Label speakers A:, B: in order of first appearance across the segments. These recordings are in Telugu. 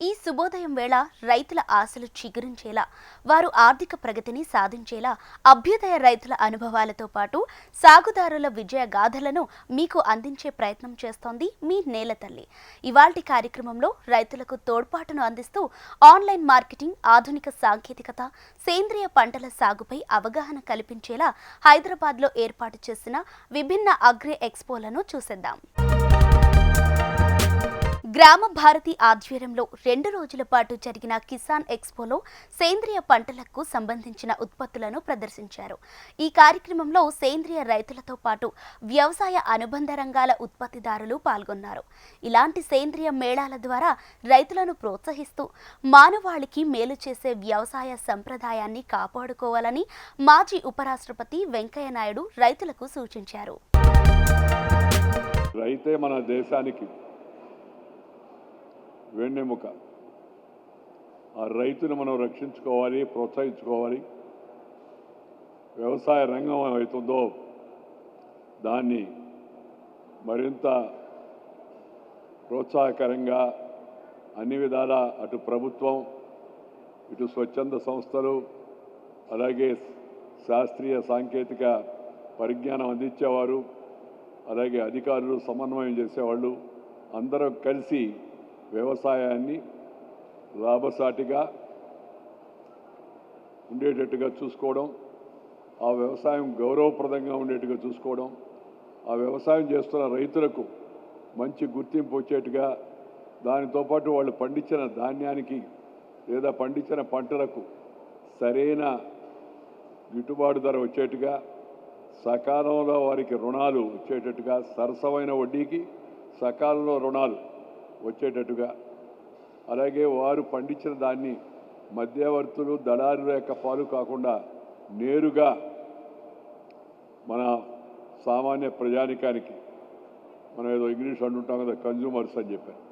A: ఈ శుభోదయం వేళ రైతుల ఆశలు చిగురించేలా వారు ఆర్థిక ప్రగతిని సాధించేలా అభ్యుదయ రైతుల అనుభవాలతో పాటు సాగుదారుల విజయ గాథలను మీకు అందించే ప్రయత్నం చేస్తోంది మీ నేలతల్లి ఇవాల్టి కార్యక్రమంలో రైతులకు తోడ్పాటును అందిస్తూ ఆన్లైన్ మార్కెటింగ్ ఆధునిక సాంకేతికత సేంద్రియ పంటల సాగుపై అవగాహన కల్పించేలా హైదరాబాద్లో ఏర్పాటు చేసిన విభిన్న అగ్రి ఎక్స్పోలను చూసేద్దాం. గ్రామ భారతి ఆధ్వర్యంలో రెండు రోజుల పాటు జరిగిన కిసాన్ ఎక్స్పోలో సేంద్రియ పంటలకు సంబంధించిన ఉత్పత్తులను ప్రదర్శించారు. ఈ కార్యక్రమంలో సేంద్రియ రైతులతో పాటు వ్యవసాయ అనుబంధ రంగాల ఉత్పత్తిదారులు పాల్గొన్నారు. ఇలాంటి సేంద్రియ మేళాల ద్వారా రైతులను ప్రోత్సహిస్తూ మానవాళికి మేలు చేసే వ్యవసాయ సంప్రదాయాన్ని కాపాడుకోవాలని మాజీ ఉపరాష్ట్రపతి వెంకయ్య నాయుడు రైతులకు సూచించారు.
B: రైతే మన దేశానికి వెన్నెముక ఆ రైతును మనం రక్షించుకోవాలి ప్రోత్సహించుకోవాలి. వ్యవసాయ రంగం అవుతుందో దాన్ని మరింత ప్రోత్సాహకరంగా అన్ని విధాల అటు ప్రభుత్వం ఇటు స్వచ్ఛంద సంస్థలు అలాగే శాస్త్రీయ సాంకేతిక పరిజ్ఞానం అందించేవారు అలాగే అధికారులు సమన్వయం చేసేవాళ్ళు అందరూ కలిసి వ్యవసాయాన్ని లాభసాటిగా ఉండేటట్టుగా చూసుకోవడం ఆ వ్యవసాయం గౌరవప్రదంగా ఉండేట్టుగా చూసుకోవడం ఆ వ్యవసాయం చేస్తున్న రైతులకు మంచి గుర్తింపు వచ్చేట్టుగా దానితో పాటు వాళ్ళు పండించిన ధాన్యానికి లేదా పండించిన పంటలకు సరైన గిట్టుబాటు ధర వచ్చేట్టుగా సకాలంలో వారికి రుణాలు వచ్చేటట్టుగా సరసమైన వడ్డీకి సకాలంలో రుణాలు వచ్చేటట్టుగా. అలాగే వారు పండించిన దాన్ని మధ్యవర్తులు దళారుల యొక్క పాలు కాకుండా నేరుగా మన సామాన్య ప్రజానికానికి మనం ఏదో ఇంగ్లీష్ అంటుంటాం కదా కన్జ్యూమర్స్ అని చెప్పారు.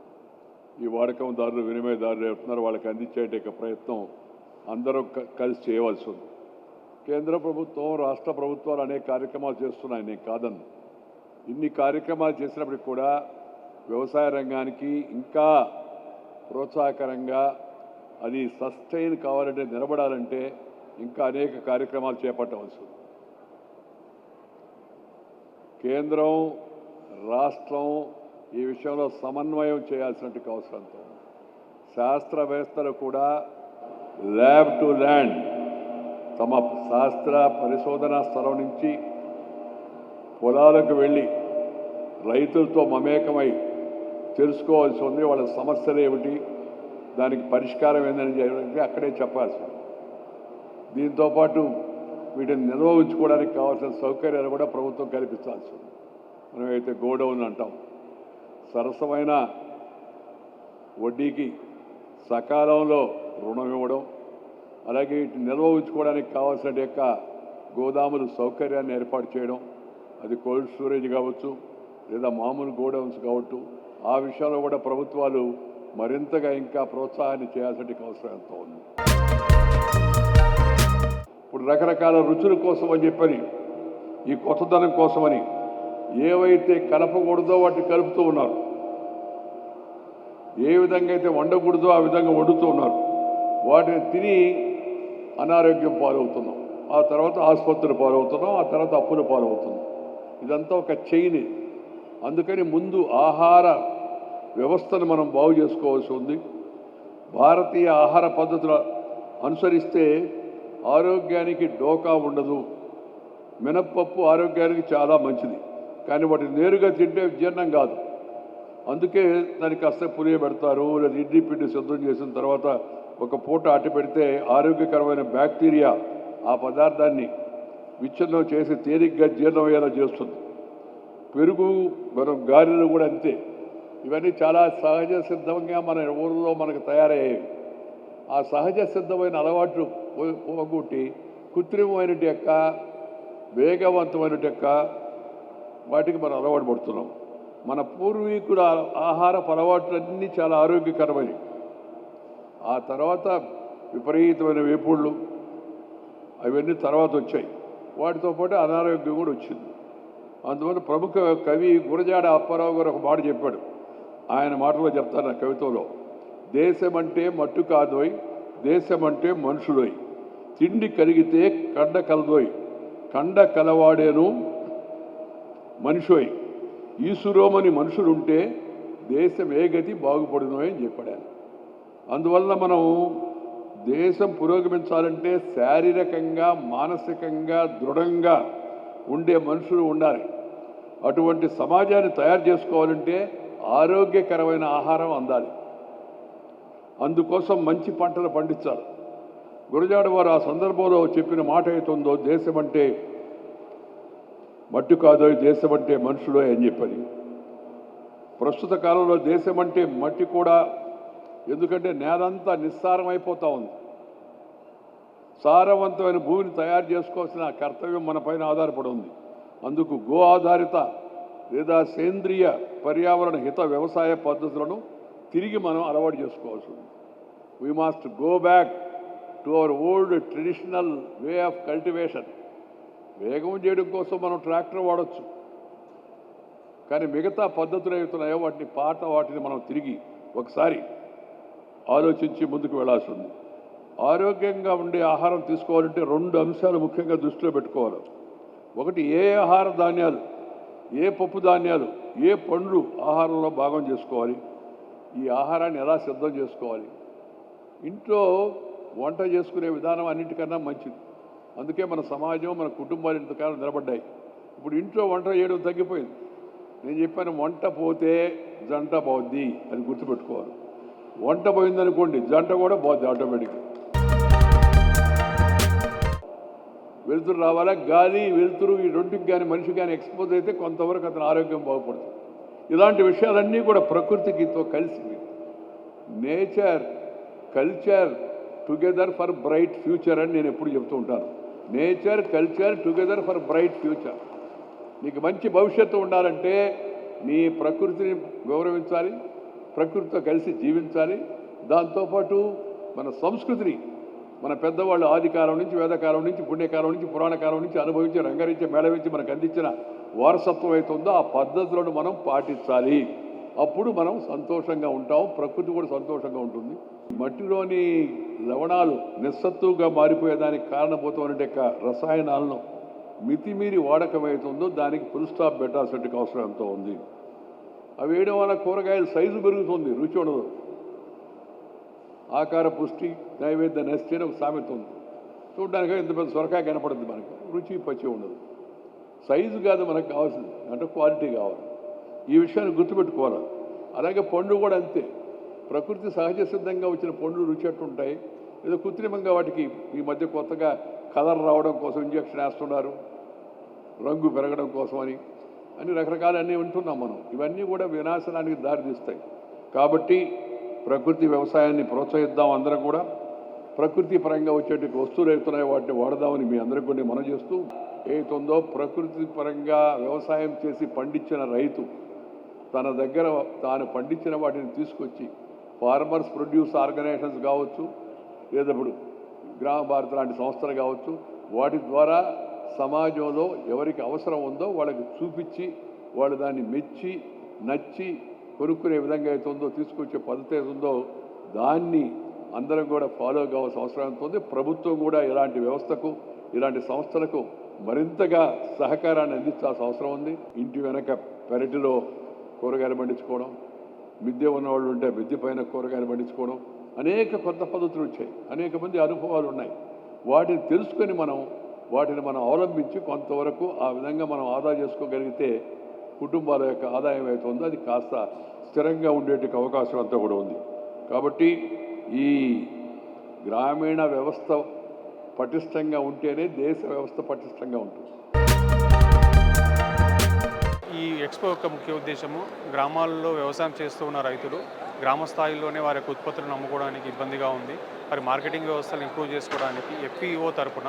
B: ఈ వాడకందారులు వినిమయదారులు ఎవరుతున్నారో వాళ్ళకి అందించే ప్రయత్నం అందరూ కలిసి చేయవలసి ఉంది. కేంద్ర ప్రభుత్వం రాష్ట్ర ప్రభుత్వాలు అనేక కార్యక్రమాలు చేస్తున్నాయి. నేను కాదన్ను. ఇన్ని కార్యక్రమాలు చేసినప్పటికి కూడా వ్యవసాయ రంగానికి ఇంకా ప్రోత్సాహకరంగా అది సస్టైన్ కావాలంటే నిలబడాలంటే ఇంకా అనేక కార్యక్రమాలు చేపట్టవచ్చు కేంద్రం రాష్ట్రం ఈ విషయంలో సమన్వయం చేయాల్సినట్టు అవసరంతో శాస్త్రవేత్తలు కూడా ల్యాబ్ టు ల్యాండ్ తమ శాస్త్ర పరిశోధనా స్థలం నుంచి పొలాలకు వెళ్ళి రైతులతో మమేకమై తెలుసుకోవాల్సి ఉంది వాళ్ళ సమస్యలు ఏమిటి దానికి పరిష్కారం ఏందని చెప్పి అక్కడే చెప్పాల్సి దీంతోపాటు దీంతో పాటు వీటిని నిల్వ ఉంచుకోవడానికి కావాల్సిన సౌకర్యాలు కూడా ప్రభుత్వం కల్పించాల్సి ఉంది. మనమైతే అయితే గోడౌన్ అంటాం. సరసమైన వడ్డీకి సకాలంలో రుణం ఇవ్వడం అలాగే వీటిని నిల్వ ఉంచుకోవడానికి కావాల్సిన యొక్క గోదాములు సౌకర్యాన్ని ఏర్పాటు చేయడం అది కోల్డ్ స్టోరేజ్ కావచ్చు లేదా మామూలు గోడౌన్స్ కావచ్చు ఆ విషయంలో కూడా ప్రభుత్వాలు మరింతగా ఇంకా ప్రోత్సాహాన్ని చేయాల్సిన అవసరం ఎంతో ఉంది. ఇప్పుడు రకరకాల రుచుల కోసం అని చెప్పని ఈ కొత్తదనం కోసమని ఏవైతే కలపకూడదో వాటిని కలుపుతూ ఉన్నారు. ఏ విధంగా అయితే వండకూడదో ఆ విధంగా వండుతూ ఉన్నారు. వాటిని తిని అనారోగ్యం పాలవుతున్నాం. ఆ తర్వాత ఆసుపత్రులు పాలవుతున్నాం. ఆ తర్వాత అప్పులు పాలవుతున్నాం. ఇదంతా ఒక చైన్. అందుకని ముందు ఆహార వ్యవస్థను మనం బాగు చేసుకోవాల్సి ఉంది. భారతీయ ఆహార పద్ధతులు అనుసరిస్తే ఆరోగ్యానికి డోకా ఉండదు. మినప్పప్పు ఆరోగ్యానికి చాలా మంచిది. కానీ వాటిని నేరుగా తింటే జీర్ణం కాదు. అందుకే దానికి కాస్త పులియ పెడతారు లేదా ఇడ్లీ పిండి సిద్ధం చేసిన తర్వాత ఒక పూట అట్టి పెడితే ఆరోగ్యకరమైన బ్యాక్టీరియా ఆ పదార్థాన్ని విచ్ఛిన్నం చేసి తేలిగ్గా జీర్ణమయ్యేలా చేస్తుంది. పెరుగు మనం గారెలు కూడా అంతే. ఇవన్నీ చాలా సహజ సిద్ధంగా మన ఊరిలో మనకు తయారయ్యాయి. ఆ సహజ సిద్ధమైన అలవాట్లు పోగొట్టి కృత్రిమమైన యొక్క వేగవంతమైన యొక్క వాటికి మనం అలవాటు పడుతున్నాం. మన పూర్వీకుల ఆహారపు అలవాట్లన్నీ చాలా ఆరోగ్యకరమైనవి. ఆ తర్వాత విపరీతమైన వేపుళ్ళు అవన్నీ తర్వాత వచ్చాయి. వాటితో పాటు అనారోగ్యం కూడా వచ్చింది. అందువల్ల ప్రముఖ కవి గురజాడ అప్పారావు గారు ఒక మాట చెప్పాడు. ఆయన మాటలో చెప్తారు నా దేశం అంటే మట్టు కాదోయ్ అంటే మనుషులోయ్. తిండి కలిగితే కండ కలదోయ్. కండ కలవాడేను మనిషోయ్. ఈసురోమని మనుషులుంటే దేశం ఏ గతి బాగుపడునో అని చెప్పాడు ఆయన. అందువల్ల మనం దేశం పురోగమించాలంటే శారీరకంగా మానసికంగా దృఢంగా ఉండే మనుషులు ఉండాలి. అటువంటి సమాజాన్ని తయారు చేసుకోవాలంటే ఆరోగ్యకరమైన ఆహారం అందాలి. అందుకోసం మంచి పంటలు పండించాలి. గురజాడ వారు ఆ సందర్భంలో చెప్పిన మాట అవుతుందో దేశం అంటే మట్టి కాదో దేశం అంటే మనుషులో అని చెప్పని. ప్రస్తుత కాలంలో దేశం అంటే మట్టి కూడా ఎందుకంటే నేలంతా నిస్సారం అయిపోతా ఉంది. సారవంతమైన భూమిని తయారు చేసుకోవాల్సిన కర్తవ్యం మన పైన ఆధారపడి ఉంది. అందుకు గో ఆధారిత లేదా సేంద్రియ పర్యావరణ హిత వ్యవసాయ పద్ధతులను తిరిగి మనం అలవాటు చేసుకోవాల్సి ఉంది. We must go back to our old traditional way of cultivation వేగం చేయడం కోసం మనం ట్రాక్టర్ వాడచ్చు. కానీ మిగతా పద్ధతులు ఏవైతున్నాయో వాటిని పాత వాటిని మనం తిరిగి ఒకసారి ఆలోచించి ముందుకు వెళ్ళాల్సి ఉంది. ఆరోగ్యంగా ఉండే ఆహారం తీసుకోవాలంటే రెండు అంశాలు ముఖ్యంగా దృష్టిలో పెట్టుకోవాలి. ఒకటి ఏ ఆహార ధాన్యాలు ఏ పప్పు ధాన్యాలు ఏ పండ్లు ఆహారంలో భాగం చేసుకోవాలి? ఈ ఆహారాన్ని ఎలా సిద్ధం చేసుకోవాలి? ఇంట్లో వంట చేసుకునే విధానం అన్నిటికన్నా మంచిది. అందుకే మన సమాజం మన కుటుంబాలు ఇంతకాలం నిలబడ్డాయి. ఇప్పుడు ఇంట్లో వంట చేయడం తగ్గిపోయింది. నేను చెప్పాను వంట పోతే జంట పోద్ది అని గుర్తుపెట్టుకోవాలి. వంట పోయిందనుకోండి జంట కూడా పోద్ది ఆటోమేటిక్గా. వెలుతురు రావాలా? గాలి వెలుతురు ఈ రెండుకి కానీ మనిషికి కానీ ఎక్స్పోజ్ అయితే కొంతవరకు అతని ఆరోగ్యం బాగుపడుతుంది. ఇలాంటి విషయాలన్నీ కూడా ప్రకృతికితో కలిసి nature culture together for bright future అని నేను ఎప్పుడు చెప్తూ ఉంటాను. Nature culture together for bright future. నీకు మంచి భవిష్యత్తు ఉండాలంటే నీ ప్రకృతిని గౌరవించాలి ప్రకృతితో కలిసి జీవించాలి. దాంతోపాటు మన సంస్కృతిని మన పెద్దవాళ్ళు ఆదికాలం నుంచి వేదకాలం నుంచి పుణ్యకాలం నుంచి పురాణకాలం నుంచి అనుభవించి రంగరించి మేళవించి మనకు అందించిన వారసత్వం అవుతుందో ఆ పద్ధతులను మనం పాటించాలి. అప్పుడు మనం సంతోషంగా ఉంటాం ప్రకృతి కూడా సంతోషంగా ఉంటుంది. మట్టిలోని లవణాలు నిస్సత్తుగా మారిపోయేదానికి కారణభూతమైన యొక్క రసాయనాలను మితిమీరి వాడకం అవుతుందో దానికి ఫుల్ స్టాప్ పెట్టాల్సిన అవసరం ఎంతో ఉంది. అవి వేయడం వల్ల కూరగాయల సైజు పెరుగుతుంది రుచి ఉండదు. ఆకార పుష్టి నైవేద్య నష్టి అని ఒక సామెత ఉంది. చూడడానికి ఎంత పెద్ద సొరకాయ కనపడుతుంది మనకి. రుచి పచ్చి ఉండదు. సైజు కాదు మనకు కావాల్సింది. అంటే క్వాలిటీ కావాలి. ఈ విషయాన్ని గుర్తుపెట్టుకోవాలి. అలాగే పండు కూడా అంతే. ప్రకృతి సహజ సిద్ధంగా వచ్చిన పండ్లు రుచి అట్టుంటాయి ఏదో కృత్రిమంగా వాటికి ఈ మధ్య కొత్తగా కలర్ రావడం కోసం ఇంజక్షన్ వేస్తున్నారు. రంగు పెరగడం కోసం అని. అన్ని రకరకాలన్నీ వింటున్నాం మనం. ఇవన్నీ కూడా వినాశనానికి దారితీస్తాయి. కాబట్టి ప్రకృతి వ్యవసాయాన్ని ప్రోత్సహిద్దాం అందరం కూడా. ప్రకృతి పరంగా వచ్చేటి వస్తువులు అవుతున్నాయో వాటిని వాడదామని మీ అందరికీ కూడా మనం చేస్తూ ఏతుందో ప్రకృతి పరంగా వ్యవసాయం చేసి పండించిన రైతు తన దగ్గర తాను పండించిన వాటిని తీసుకొచ్చి ఫార్మర్స్ ప్రొడ్యూస్ ఆర్గనైజేషన్స్ కావచ్చు లేదా ఇప్పుడు గ్రామ భారత్ లాంటి సంస్థలు కావచ్చు వాటి ద్వారా సమాజంలో ఎవరికి అవసరం ఉందో వాళ్ళకి చూపించి వాళ్ళు దాన్ని మెచ్చి నచ్చి కొనుక్కునే విధంగా అయితే ఉందో తీసుకొచ్చే పద్ధతి అయితే ఉందో దాన్ని అందరం కూడా ఫాలో కావాల్సిన అవసరం ఎంత ప్రభుత్వం కూడా ఇలాంటి వ్యవస్థకు ఇలాంటి సంస్థలకు మరింతగా సహకారాన్ని అందించాల్సిన అవసరం ఉంది. ఇంటి వెనక పెరటిలో కూరగాయలు పండించుకోవడం మిద్దె ఉన్నవాళ్ళు ఉంటే మిద్దె పైన కూరగాయలు పండించుకోవడం అనేక కొత్త పద్ధతులు వచ్చాయి. అనేక మంది అనుభవాలు ఉన్నాయి. వాటిని తెలుసుకొని మనం వాటిని మనం అవలంబించి కొంతవరకు ఆ విధంగా మనం ఆదా చేసుకోగలిగితే కుటుంబాల యొక్క ఆదాయం అయితే ఉందో అది కాస్త స్థిరంగా ఉండేటికి అవకాశం అంతా కూడా ఉంది. కాబట్టి ఈ గ్రామీణ వ్యవస్థ పటిష్టంగా ఉంటేనే దేశ వ్యవస్థ పటిష్టంగా ఉంటుంది.
C: ఈ ఎక్స్పో యొక్క ముఖ్య ఉద్దేశము గ్రామాల్లో వ్యవసాయం చేస్తూ ఉన్న రైతులు గ్రామ స్థాయిలోనే వారి యొక్క ఉత్పత్తులను అమ్ముకోవడానికి ఇబ్బందిగా ఉంది. మరి మార్కెటింగ్ వ్యవస్థను ఇంప్రూవ్ చేసుకోవడానికి ఎఫ్ఈఓ తరపున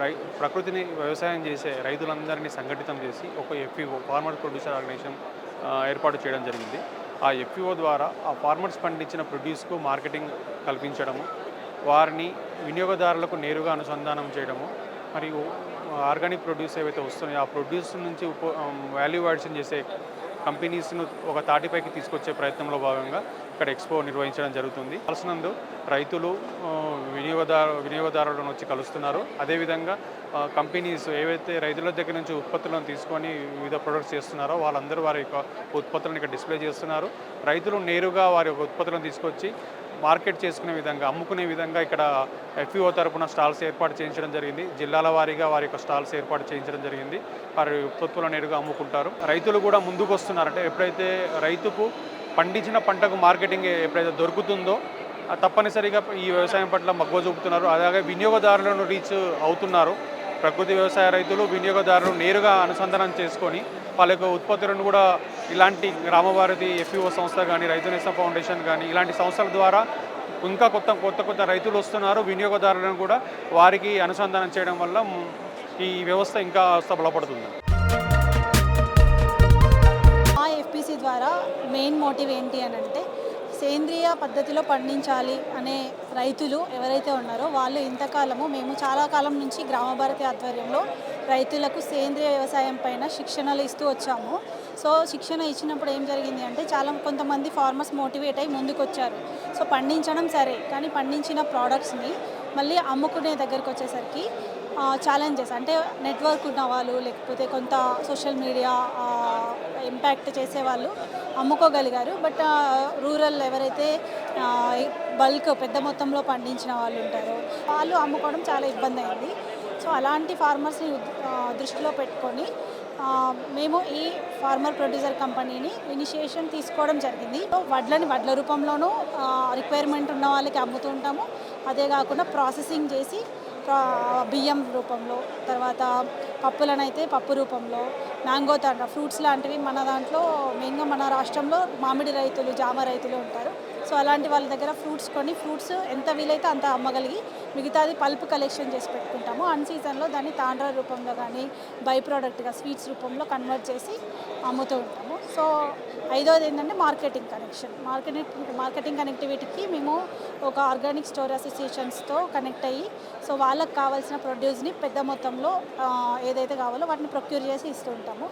C: రై ప్రకృతిని వ్యవసాయం చేసే రైతులందరినీ సంఘటితం చేసి ఒక ఎఫ్ఈఓ ఫార్మర్ ప్రొడ్యూసర్ ఆర్గనైజేషన్ ఏర్పాటు చేయడం జరిగింది. ఆ ఎఫ్ఈఓ ద్వారా ఆ ఫార్మర్స్ పండించిన ప్రొడ్యూస్కు మార్కెటింగ్ కల్పించడము వారిని వినియోగదారులకు నేరుగా అనుసంధానం చేయడము మరియు ఆర్గానిక్ ప్రొడ్యూస్ ఏవైతే వస్తున్నాయో ఆ ప్రొడ్యూస్ నుంచి ఉప వాల్యూ యాడిషన్ చేసే కంపెనీస్ను ఒక తాటిపైకి తీసుకొచ్చే ప్రయత్నంలో భాగంగా ఇక్కడ ఎక్స్పో నిర్వహించడం జరుగుతుంది. కలిసినందు రైతులు వినియోగదారు వినియోగదారులను వచ్చి కలుస్తున్నారు. అదేవిధంగా కంపెనీస్ ఏవైతే రైతుల దగ్గర నుంచి ఉత్పత్తులను తీసుకొని వివిధ ప్రొడక్ట్స్ చేస్తున్నారో వాళ్ళందరూ వారి యొక్క ఉత్పత్తులను ఇక్కడ డిస్ప్లే చేస్తున్నారు. రైతులు నేరుగా వారి యొక్క ఉత్పత్తులను తీసుకొచ్చి మార్కెట్ చేసుకునే విధంగా అమ్ముకునే విధంగా ఇక్కడ ఎఫ్ఈఓ తరపున స్టాల్స్ ఏర్పాటు చేయించడం జరిగింది. జిల్లాల వారీగా వారి యొక్క స్టాల్స్ ఏర్పాటు చేయించడం జరిగింది. వారి ఉత్పత్తులను నేరుగా అమ్ముకుంటారు. రైతులు కూడా ముందుకు వస్తున్నారు అంటే ఎప్పుడైతే రైతుకు పండించిన పంటకు మార్కెటింగ్ ఎప్పుడైతే దొరుకుతుందో తప్పనిసరిగా ఈ వ్యవసాయం పట్ల మక్కువ చూపుతున్నారు. అలాగే వినియోగదారులను రీచ్ అవుతున్నారు. ప్రకృతి వ్యవసాయ రైతులు వినియోగదారులు నేరుగా అనుసంధానం చేసుకొని వాళ్ళ యొక్క ఉత్పత్తులను కూడా ఇలాంటి గ్రామభారతి ఎఫ్ఈఓ సంస్థ కానీ రైతు నేస్తం ఫౌండేషన్ కానీ ఇలాంటి సంస్థల ద్వారా ఇంకా కొత్త కొత్త కొత్త రైతులు వస్తున్నారు. వినియోగదారులను కూడా వారికి అనుసంధానం చేయడం వల్ల ఈ వ్యవస్థ ఇంకా బలపడుతుంది
D: మెయిన్ మోటివ్ ఏంటి అని అంటే సేంద్రియ పద్ధతిలో పండించాలి అనే రైతులు ఎవరైతే ఉన్నారో వాళ్ళు ఇంతకాలము మేము చాలా కాలం నుంచి గ్రామ భారతి ఆధ్వర్యంలో రైతులకు సేంద్రియ వ్యవసాయం పైన శిక్షణలు ఇస్తూ వచ్చాము. సో శిక్షణ ఇచ్చినప్పుడు ఏం జరిగింది అంటే చాలా కొంతమంది ఫార్మర్స్ మోటివేట్ అయి ముందుకొచ్చారు. సో పండించడం సరే కానీ పండించిన ప్రోడక్ట్స్ని మళ్ళీ అమ్ముకునే దగ్గరికి వచ్చేసరికి ఛాలెంజెస్ అంటే నెట్వర్క్ ఉన్న వాళ్ళు లేకపోతే కొంత సోషల్ మీడియా ఇంపాక్ట్ చేసేవాళ్ళు అమ్ముకోగలిగారు. బట్ రూరల్ ఎవరైతే బల్క్ పెద్ద మొత్తంలో పండించిన వాళ్ళు ఉంటారో వాళ్ళు అమ్ముకోవడం చాలా ఇబ్బంది అయింది. సో అలాంటి ఫార్మర్స్ని దృష్టిలో పెట్టుకొని మేము ఈ ఫార్మర్ ప్రొడ్యూసర్ కంపెనీని ఇనిషియేషన్ తీసుకోవడం జరిగింది. సో వడ్లని వడ్ల రూపంలోనూ రిక్వైర్మెంట్ ఉన్న వాళ్ళకి అమ్ముతూ ఉంటాము. అదే కాకుండా ప్రాసెసింగ్ చేసి బియ్యం రూపంలో తర్వాత పప్పులనైతే పప్పు రూపంలో మ్యాంగో తండ్ర ఫ్రూట్స్ లాంటివి మన దాంట్లో మెయిన్గా మన రాష్ట్రంలో మామిడి రైతులు జామ రైతులు ఉంటారు. సో అలాంటి వాళ్ళ దగ్గర ఫ్రూట్స్ కొని ఫ్రూట్స్ ఎంత వీలైతే అంత అమ్మగలిగి మిగతాది పల్ప్ కలెక్షన్ చేసి పెట్టుకుంటాము. అన్ సీజన్లో దాన్ని తాండ్ర రూపంలో కానీ బై ప్రోడక్ట్గా స్వీట్స్ రూపంలో కన్వర్ట్ చేసి అమ్ముతూ ఉంటాం. సో ఐదోది ఏంటంటే మార్కెటింగ్ కనెక్షన్. మార్కెటింగ్ మార్కెటింగ్ కనెక్టివిటీకి మేము ఒక ఆర్గానిక్ స్టోర్ అసోసియేషన్స్తో కనెక్ట్ అయ్యి సో వాళ్ళకి కావాల్సిన ప్రొడ్యూస్ని పెద్ద మొత్తంలో ఏదైతే కావాలో వాటిని ప్రొక్యూర్ చేసి ఇస్తూ ఉంటాము.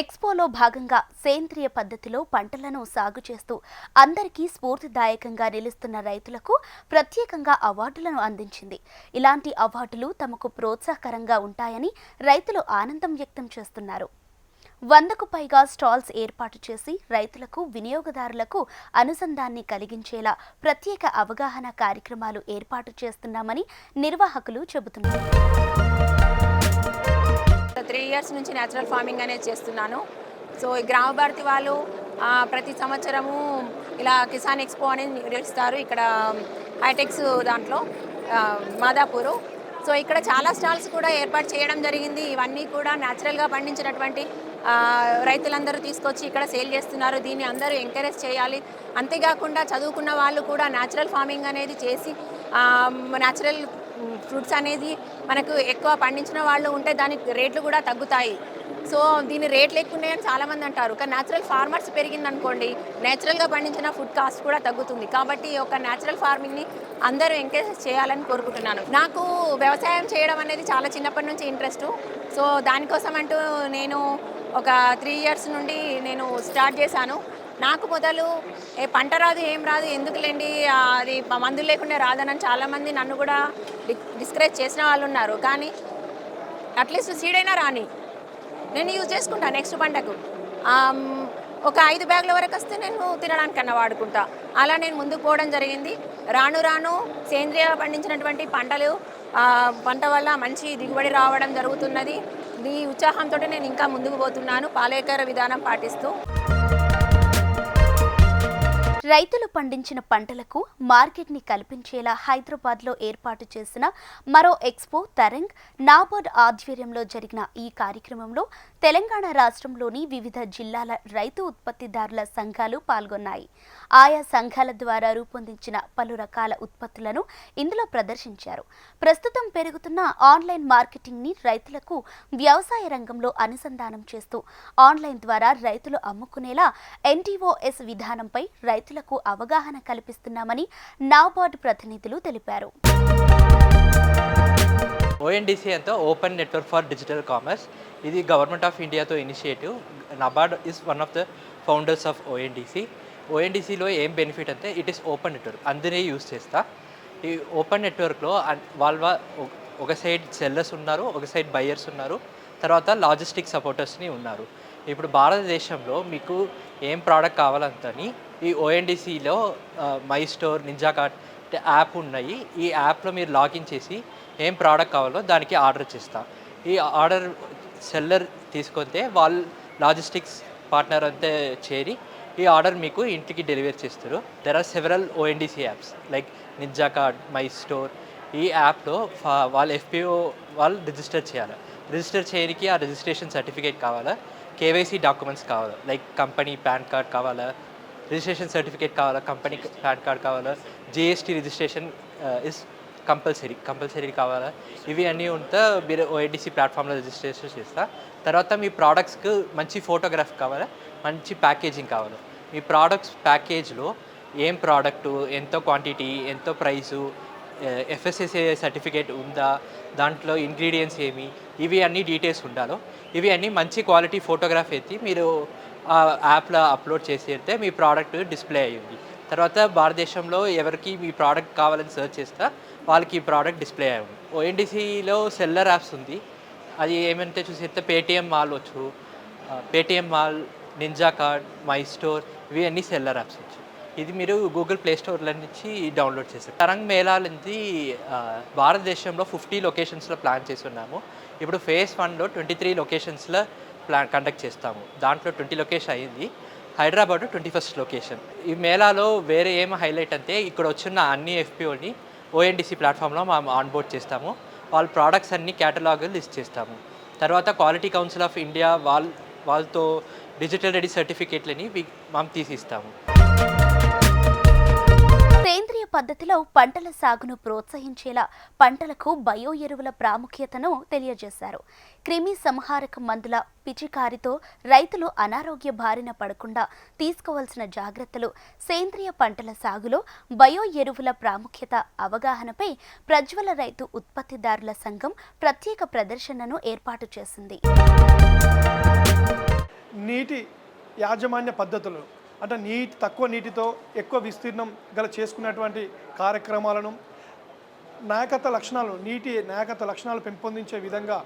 A: ఎక్స్పోలో భాగంగా సేంద్రియ పద్ధతిలో పంటలను సాగు చేస్తూ అందరికీ స్ఫూర్తిదాయకంగా నిలుస్తున్న రైతులకు ప్రత్యేకంగా అవార్డులను అందించింది. ఇలాంటి అవార్డులు తమకు ప్రోత్సాహకరంగా ఉంటాయని రైతులు ఆనందం వ్యక్తం చేస్తున్నారు. వందకు పైగా స్టాల్స్ ఏర్పాటు చేసి రైతులకు వినియోగదారులకు అనుసంధాన్ని కలిగించేలా ప్రత్యేక అవగాహన కార్యక్రమాలు ఏర్పాటు చేస్తున్నామని నిర్వాహకులు చెబుతున్నారు.
E: త్రీ ఇయర్స్ నుంచి న్యాచురల్ ఫార్మింగ్ అనేది చేస్తున్నాను. సో ఈ గ్రామ భారతి వాళ్ళు ప్రతి సంవత్సరము ఇలా కిసాన్ ఎక్స్పో అనేది నిర్వహిస్తారు ఇక్కడ హైటెక్స్ దాంట్లో మాదాపూరు. సో ఇక్కడ చాలా స్టాల్స్ కూడా ఏర్పాటు చేయడం జరిగింది. ఇవన్నీ కూడా న్యాచురల్గా పండించినటువంటి రైతులందరూ తీసుకొచ్చి ఇక్కడ సేల్ చేస్తున్నారు. దీన్ని అందరూ ఎంకరేజ్ చేయాలి. అంతేకాకుండా చదువుకున్న వాళ్ళు కూడా న్యాచురల్ ఫార్మింగ్ అనేది చేసి న్యాచురల్ ఫ్రూట్స్ అనేది మనకు ఎక్కువ పండించిన వాళ్ళు ఉంటే దానికి రేట్లు కూడా తగ్గుతాయి. సో దీని రేట్లు ఎక్కువ ఉన్నాయని చాలామంది అంటారు. కానీ న్యాచురల్ ఫార్మర్స్ పెరిగిందనుకోండి నేచురల్గా పండించిన ఫుడ్ కాస్ట్ కూడా తగ్గుతుంది. కాబట్టి ఒక న్యాచురల్ ఫార్మింగ్ని అందరూ ఎంకరేజ్ చేయాలని కోరుకుంటున్నాను. నాకు వ్యవసాయం చేయడం అనేది చాలా చిన్నప్పటి నుంచి ఇంట్రెస్ట్ సో దానికోసం అంటూ నేను ఒక త్రీ ఇయర్స్ నుండి నేను స్టార్ట్ చేశాను. నాకు మొదలు ఏ పంట రాదు ఏం రాదు ఎందుకులేండి అది మందులు లేకుండా రాదనని చాలామంది నన్ను కూడా డి- డిస్కరేజ్ చేసిన వాళ్ళు ఉన్నారు. కానీ అట్లీస్ట్ సీడ్ అయినా రాని. నేను యూజ్ చేసుకుంటా నెక్స్ట్ పంటకు. ఒక ఐదు బ్యాగుల వరకు వస్తే నేను తినడానికన్నా వాడుకుంటా. అలా నేను ముందుకు పోవడం జరిగింది. రాను రాను సేంద్రియ పండించినటువంటి పంటలు పంట వల్ల మంచి దిగుబడి రావడం జరుగుతున్నది. ఈ ఉత్సాహంతో నేను ఇంకా ముందుకు పోతున్నాను. పాలేకర విధానం పాటిస్తూ.
A: రైతులు పండించిన పంటలకు మార్కెట్ని కల్పించేలా హైదరాబాద్లో ఏర్పాటు చేసిన మరో ఎక్స్పో తరంగ్ నాబార్డ్ ఆధ్వర్యంలో జరిగిన ఈ కార్యక్రమంలో తెలంగాణ రాష్ట్రంలోని వివిధ జిల్లాల రైతు ఉత్పత్తిదారుల సంఘాలు పాల్గొన్నాయి. ఆయా సంఘాల ద్వారా రూపొందించిన పలు రకాల ఉత్పత్తులను ఇందులో ప్రదర్శించారు. ప్రస్తుతం పెరుగుతున్న ఆన్లైన్ మార్కెటింగ్ని రైతులకు వ్యవసాయ రంగంలో అనుసంధానం చేస్తూ ఆన్లైన్ ద్వారా రైతులు అమ్ముకునేలా ఎన్టీఓఎస్ విధానంపై రైతులకు అవగాహన కల్పిస్తున్నామని నాబార్డ్ ప్రతినిధులు తెలిపారు.
F: ఓఎన్డీసీ అంతా open network for digital commerce. ఇది గవర్నమెంట్ ఆఫ్ ఇండియాతో initiative. NABARD is one of the founders of ONDC ఓఎన్డీసీలో ఏం బెనిఫిట్ అంటే ఇట్ ఈస్ ఓపెన్ నెట్వర్క్. అందరినీ యూస్ చేస్తా. ఈ ఓపెన్ నెట్వర్క్లో వాళ్ళ ఒక సైడ్ సెల్లర్స్ ఉన్నారు ఒక సైడ్ బయ్యర్స్ ఉన్నారు తర్వాత లాజిస్టిక్ సపోర్టర్స్ని ఉన్నారు. ఇప్పుడు భారతదేశంలో మీకు ఏం ప్రోడక్ట్ కావాలంతని ఈ ఓఎన్డీసీలో my store ninja cart app ఉన్నాయి. ఈ యాప్లో మీరు లాగిన్ చేసి ఏం ప్రోడక్ట్ కావాలో దానికి ఆర్డర్ చేస్తా. ఈ ఆర్డర్ సెల్లర్ తీసుకొస్తే వాళ్ళు లాజిస్టిక్స్ పార్ట్నర్ అంతా చేరి ఈ ఆర్డర్ మీకు ఇంటికి డెలివరీ చేస్తారు. There are several ONDC apps like ninja cart my store ఈ యాప్లో వాళ్ళ ఎఫ్పిఓ వాళ్ళు రిజిస్టర్ చేయాలి. రిజిస్టర్ చేయడానికి ఆ రిజిస్ట్రేషన్ సర్టిఫికేట్ కావాలా? కేవైసీ డాక్యుమెంట్స్ కావాలా? లైక్ కంపెనీ పాన్ కార్డ్ కావాలా? రిజిస్ట్రేషన్ సర్టిఫికేట్ కావాలా కంపెనీ పాన్ కార్డ్ కావాలా GST registration is compulsory compulsory కావాలా? ఇవి అన్నీ ఉంటే మీరు ఓఐడిసి ప్లాట్ఫామ్లో రిజిస్ట్రేషన్ చేస్తా. తర్వాత మీ ప్రోడక్ట్స్కి మంచి ఫోటోగ్రాఫ్ కావాలా మంచి ప్యాకేజింగ్ కావాలి. మీ ప్రోడక్ట్స్ ప్యాకేజ్లో ఏం ప్రోడక్టు ఎంతో క్వాంటిటీ ఎంతో ప్రైసు ఎఫ్ఎస్ఎస్ఏ సర్టిఫికేట్ ఉందా దాంట్లో ఇంగ్రీడియంట్స్ ఏమి ఇవి అన్నీ డీటెయిల్స్ ఉండాలో ఇవి అన్నీ మంచి క్వాలిటీ ఫోటోగ్రాఫ్ అయితే మీరు యాప్లో అప్లోడ్ చేసేస్తే మీ ప్రోడక్ట్ డిస్ప్లే అయ్యింది. తర్వాత భారతదేశంలో ఎవరికి మీ ప్రోడక్ట్ కావాలని సెర్చ్ చేస్తే వాళ్ళకి ఈ ప్రోడక్ట్ డిస్ప్లే అయ్యింది. ఓఎన్డీసీలో సెల్లర్ యాప్స్ ఉంది. అది ఏమంటే చూసేస్తే పేటిఎం మాల్ వచ్చు Paytm mall ninja cart my store ఇవి అన్ని సెల్లర్ యాప్స్ వచ్చు ఇది మీరు గూగుల్ ప్లే స్టోర్ల నుంచి డౌన్లోడ్ చేశారు తరంగ్ మేళా భారతదేశంలో ఫిఫ్టీ లొకేషన్స్లో ప్లాన్ చేస్తున్నాము ఇప్పుడు ఫేజ్ వన్లో ట్వంటీ త్రీ లొకేషన్స్లో ప్లాన్ కండక్ట్ చేస్తాము. దాంట్లో ట్వంటీ లొకేషన్ అయింది. Hyderabad twenty first location. ఈ మేళాలో వేరే ఏం హైలైట్ అంటే ఇక్కడ వచ్చిన అన్ని ఎఫ్పిఓని ఓఎన్డీసీ ప్లాట్ఫామ్లో మేము ఆన్బోర్డ్ చేస్తాము. వాళ్ళ ప్రోడక్ట్స్ అన్ని క్యాటలాగ్ లిస్ట్ చేస్తాము. తర్వాత క్వాలిటీ కౌన్సిల్ ఆఫ్ ఇండియా వాళ్ళ వాళ్ళతో డిజిటల్ రెడీ సర్టిఫికేట్లని వి- మేము తీసిస్తాము.
A: సేంద్రియ పద్ధతిలో పంటల సాగును ప్రోత్సహించేలా పంటలకు బయో ఎరువుల ప్రాముఖ్యతను తెలియజేశారు. క్రిమి సంహారక మందుల పిచికారితో రైతులు అనారోగ్య బారిన పడకుండా తీసుకోవాల్సిన జాగ్రత్తలు సేంద్రియ పంటల సాగులో బయో ఎరువుల ప్రాముఖ్యత అవగాహనపై ప్రజ్వల రైతు ఉత్పత్తిదారుల సంఘం ప్రత్యేక ప్రదర్శనను ఏర్పాటు చేసింది.
G: నీటి యాజమాన్య పద్ధతులు అంటే నీటి తక్కువ నీటితో ఎక్కువ విస్తీర్ణం గల చేసుకునేటువంటి కార్యక్రమాలను నాయకత్వ లక్షణాలు నీటి నాయకత్వ లక్షణాలు పెంపొందించే విధంగా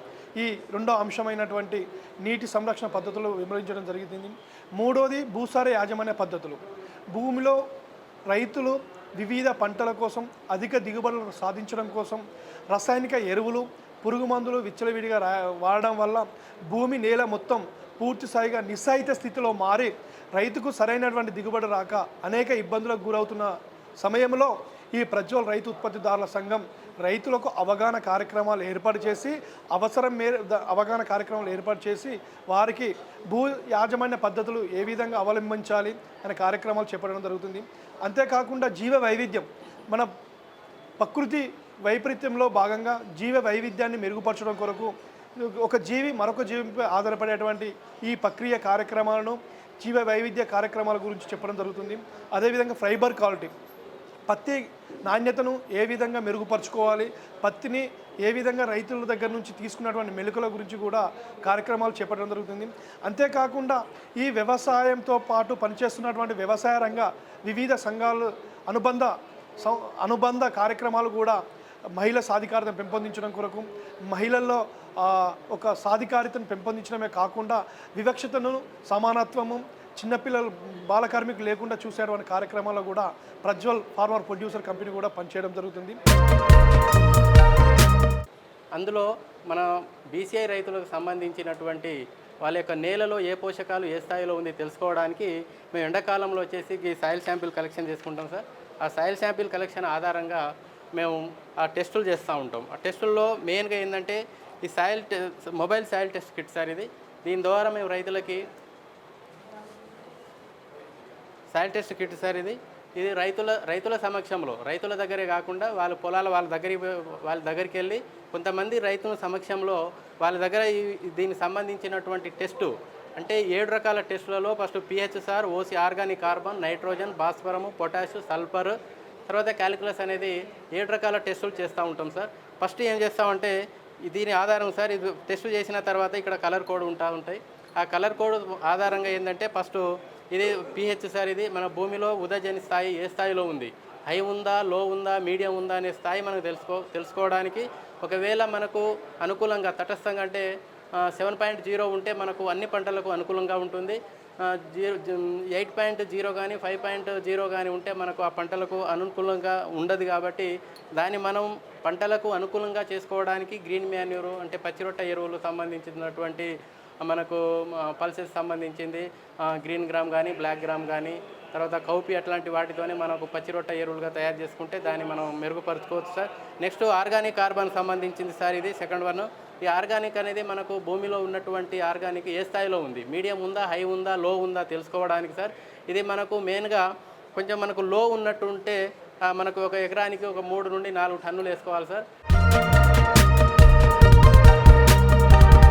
G: ఈ రెండో అంశమైనటువంటి నీటి సంరక్షణ పద్ధతులు విమరించడం జరిగింది. మూడోది భూసార యాజమాన్య పద్ధతులు. భూమిలో రైతులు వివిధ పంటల కోసం అధిక దిగుబడులు సాధించడం కోసం రసాయనిక ఎరువులు పురుగు మందులు విచ్చలవిడిగా రా వాడడం వల్ల భూమి నేల మొత్తం పూర్తి స్థాయిగా నిస్సాయిత స్థితిలో మారి రైతుకు సరైనటువంటి దిగుబడి రాక అనేక ఇబ్బందులకు గురవుతున్న సమయంలో ఈ ప్రజ్వల్ రైతు ఉత్పత్తిదారుల సంఘం రైతులకు అవగాహన కార్యక్రమాలు ఏర్పాటు చేసి అవసరం మేర ద- అవగాహన కార్యక్రమాలు ఏర్పాటు చేసి వారికి భూ యాజమాన్య పద్ధతులు ఏ విధంగా అవలంబించాలి అనే కార్యక్రమాలు చెప్పడం జరుగుతుంది. అంతేకాకుండా జీవ వైవిధ్యం. మన ప్రకృతి వైపరీత్యంలో భాగంగా జీవ వైవిధ్యాన్ని మెరుగుపరచడం కొరకు ఒక జీవి మరొక జీవిపై ఆధారపడేటువంటి ఈ ప్రక్రియ కార్యక్రమాలను జీవ వైవిధ్య కార్యక్రమాల గురించి చెప్పడం జరుగుతుంది. అదేవిధంగా ఫైబర్ క్వాలిటీ. పత్తి నాణ్యతను ఏ విధంగా మెరుగుపరుచుకోవాలి? పత్తిని ఏ విధంగా రైతుల దగ్గర నుంచి తీసుకున్నటువంటి మెలుకల గురించి కూడా కార్యక్రమాలు చేపట్టడం జరుగుతుంది. అంతేకాకుండా ఈ వ్యవసాయంతో పాటు పనిచేస్తున్నటువంటి వ్యవసాయ రంగ వివిధ సంఘాలు అనుబంధ అనుబంధ కార్యక్రమాలు కూడా మహిళ సాధికారతను పెంపొందించడం కొరకు మహిళల్లో ఒక సాధికారితను పెంపొందించడమే కాకుండా వివక్షతను సమానత్వము చిన్నపిల్లలు బాల కార్మికులు లేకుండా చూసేటువంటి కార్యక్రమాల్లో కూడా ప్రజ్వల్ ఫార్మర్ ప్రొడ్యూసర్ కంపెనీ కూడా పనిచేయడం జరుగుతుంది.
H: అందులో మన బీసీఐ రైతులకు సంబంధించినటువంటి వాళ్ళ యొక్క నేలలో ఏ పోషకాలు ఏ స్థాయిలో ఉంది తెలుసుకోవడానికి మేము ఎండాకాలంలో వచ్చేసి ఈ సాయిల్ శాంపిల్ కలెక్షన్ చేసుకుంటాం సార్. ఆ సాయిల్ శాంపిల్ కలెక్షన్ ఆధారంగా మేము ఆ టెస్టులు చేస్తూ ఉంటాం. ఆ టెస్టుల్లో మెయిన్గా ఏంటంటే ఈ soil mobile soil test kit sir ఇది దీని ద్వారా మేము రైతులకి సాయిల్ టెస్ట్ కిట్ సార్ ఇది ఇది రైతుల రైతుల సమక్షంలో రైతుల దగ్గరే కాకుండా వాళ్ళ పొలాల వాళ్ళ దగ్గరికి వాళ్ళ దగ్గరికి వెళ్ళి కొంతమంది రైతుల సమక్షంలో వాళ్ళ దగ్గర దీనికి సంబంధించినటువంటి టెస్టు అంటే ఏడు రకాల టెస్టులలో first PHSR OC organic carbon nitrogen భాస్వరము potash sulphur తర్వాత క్యాలిక్యులస్ అనేది ఏడు రకాల టెస్టులు చేస్తూ ఉంటాం సార్. ఫస్ట్ ఏం చేస్తామంటే దీని ఆధారం సార్ ఇది టెస్ట్ చేసిన తర్వాత ఇక్కడ కలర్ కోడ్ ఉంటా ఉంటాయి. ఆ కలర్ కోడ్ ఆధారంగా ఏంటంటే ఫస్ట్ ఇది పిహెచ్ సార్ ఇది మన భూమిలో ఉదజని స్థాయి ఏ స్థాయిలో ఉంది? హై ఉందా లో ఉందా మీడియం ఉందా అనే స్థాయి మనకు తెలుసుకో తెలుసుకోవడానికి ఒకవేళ మనకు అనుకూలంగా తటస్థంగా అంటే సెవెన్ పాయింట్ జీరో ఉంటే మనకు అన్ని పంటలకు అనుకూలంగా ఉంటుంది. జీరో ఎయిట్ పాయింట్ జీరో కానీ ఫైవ్ పాయింట్ జీరో కానీ ఉంటే మనకు ఆ పంటలకు అనుకూలంగా ఉండదు కాబట్టి దాన్ని మనం పంటలకు అనుకూలంగా చేసుకోవడానికి గ్రీన్ మాన్యూరు అంటే పచ్చిరొట్ట ఎరువులు సంబంధించినటువంటి మనకు పల్సెస్ సంబంధించింది గ్రీన్ గ్రామ్ కానీ బ్లాక్ గ్రామ్ కానీ తర్వాత కౌపి అట్లాంటి వాటితోనే మనకు పచ్చిరొట్ట ఎరువులుగా తయారు చేసుకుంటే దాన్ని మనం మెరుగుపరచుకోవచ్చు సార్. నెక్స్ట్ ఆర్గానిక్ కార్బన్ సంబంధించింది సార్ ఇది సెకండ్ వన్. ఈ ఆర్గానిక్ అనేది మనకు భూమిలో ఉన్నటువంటి ఆర్గానిక్ ఏ స్థాయిలో ఉంది? మీడియం ఉందా? హై ఉందా? లో ఉందా? తెలుసుకోవడానికి సార్. ఇది మనకు మెయిన్గా కొంచెం మనకు లో ఉన్నట్టు ఉంటే మనకు ఒక ఎకరానికి ఒక మూడు నుండి నాలుగు టన్నులు వేసుకోవాలి సార్.